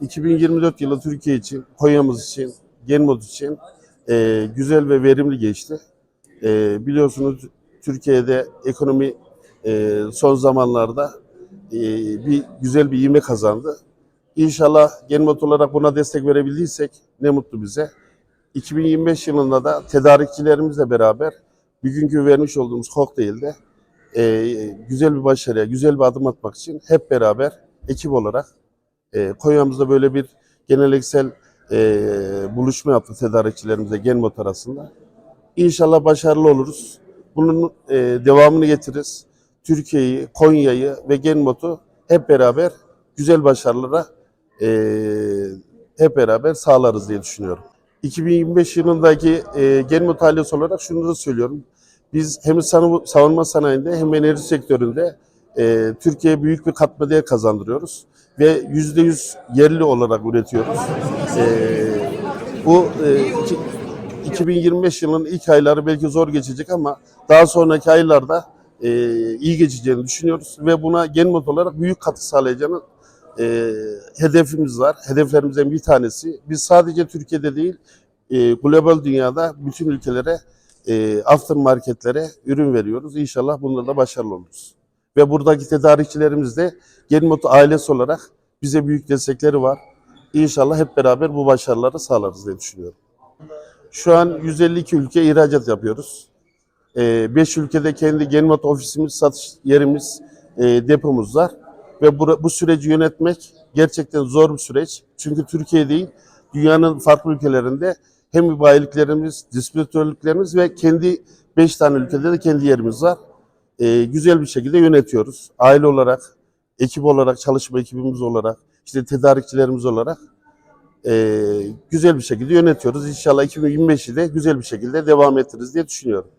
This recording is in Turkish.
2024 yılı Türkiye için, Konya'mız için, Genmod için e, güzel ve verimli geçti. E, biliyorsunuz Türkiye'de ekonomi e, son zamanlarda e, bir güzel bir ivme kazandı. İnşallah Genmod olarak buna destek verebildiysek ne mutlu bize. 2025 yılında da tedarikçilerimizle beraber bugünkü vermiş olduğumuz kokteylde e, güzel bir başarıya, güzel bir adım atmak için hep beraber ekip olarak e, Konya'mızda böyle bir geleneksel e, buluşma yaptık tedarikçilerimizle Genmot arasında. İnşallah başarılı oluruz. Bunun e, devamını getiririz. Türkiye'yi, Konya'yı ve Genmot'u hep beraber güzel başarılara e, hep beraber sağlarız diye düşünüyorum. 2025 yılındaki e, Genmot ailesi olarak şunu da söylüyorum. Biz hem savu- savunma sanayinde hem enerji sektöründe e, Türkiye'ye büyük bir katma değer kazandırıyoruz ve yüzde yüz yerli olarak üretiyoruz. E, bu e, iki- 2025 yılının ilk ayları belki zor geçecek ama daha sonraki aylarda e, iyi geçeceğini düşünüyoruz ve buna Genmot olarak büyük katkı sağlayacağını e, hedefimiz var. Hedeflerimizden bir tanesi. Biz sadece Türkiye'de değil, e, global dünyada bütün ülkelere, e, aftermarketlere ürün veriyoruz. İnşallah bunda da başarılı oluruz. Ve buradaki tedarikçilerimiz de Genmot ailesi olarak bize büyük destekleri var. İnşallah hep beraber bu başarıları sağlarız diye düşünüyorum. Şu an 152 ülke ihracat yapıyoruz. 5 ülkede kendi Genmot ofisimiz, satış yerimiz, e, depomuz var. Ve bu, süreci yönetmek gerçekten zor bir süreç. Çünkü Türkiye değil, dünyanın farklı ülkelerinde hem bayiliklerimiz, distribütörlüklerimiz ve kendi 5 tane ülkede de kendi yerimiz var. E, güzel bir şekilde yönetiyoruz. Aile olarak, ekip olarak, çalışma ekibimiz olarak, işte tedarikçilerimiz olarak e, güzel bir şekilde yönetiyoruz. İnşallah 2025'i de güzel bir şekilde devam ettiririz diye düşünüyorum.